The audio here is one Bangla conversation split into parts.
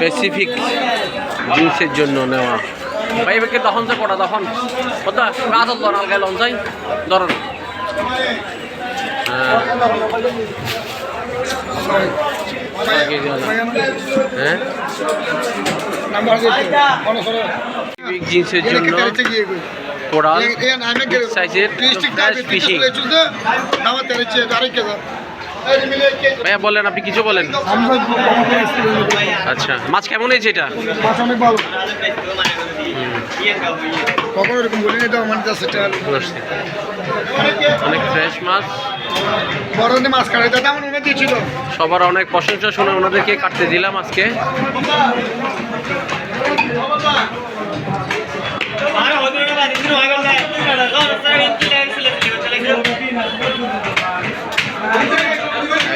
স্পেসিফিক জিনিসের জন্য নেওয়া। ভাই এবারকে তখন যে কটা? তখন কোথা? আদল ধর আলগাই লন যাই ধরেন হ্যাঁ? জিনিসের জন্য কোরাল সাইজের ফিশিং ভাইয়া বলেন, আপনি কিছু বলেন? আচ্ছা মাছ কেমন হয়েছে এটা? কখনো আমার কাছে অনেক ফ্রেশ মাছ মাছ। সবার অনেক প্রশংসা শুনে ওনাদেরকে কাটতে দিলাম আজকে।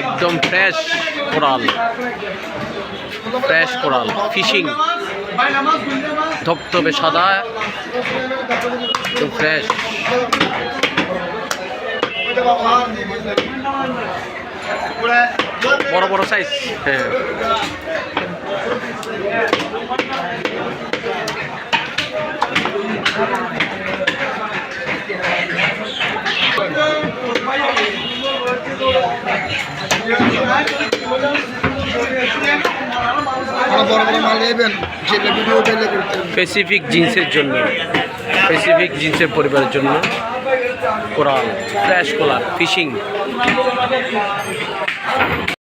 একদম fresh coral. Fresh coral fishing ধপধপে সাদা। একদম ফ্রেশ বড় বড় সাইজ হ্যাঁ। স্পেসিফিক জিন্সের জন্য স্পেসিফিক জিন্সের পরিবারের জন্য কোরাল ফ্ল্যাশ কোলার ফিশিং